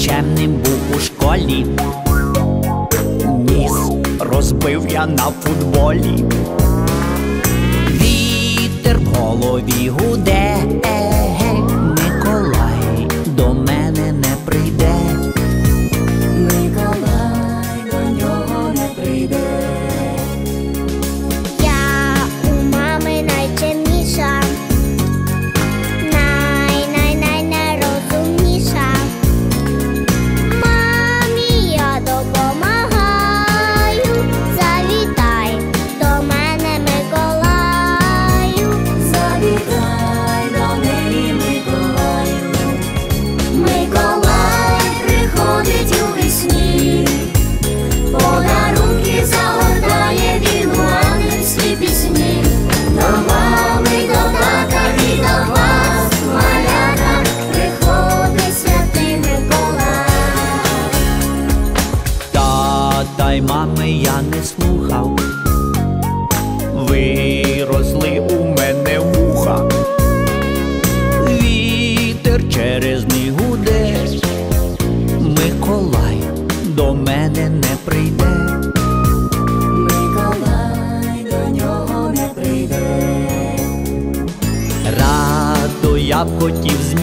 чемним був у школі. Ніс розбив я на футболі. Вітер в голові гуде, Миколай до мене Й мами я не слухав. Виросли у мене вуха. Вітер через них гуде. Миколай до мене не прийде. Миколай до нього не прийде. Радо я б хотів з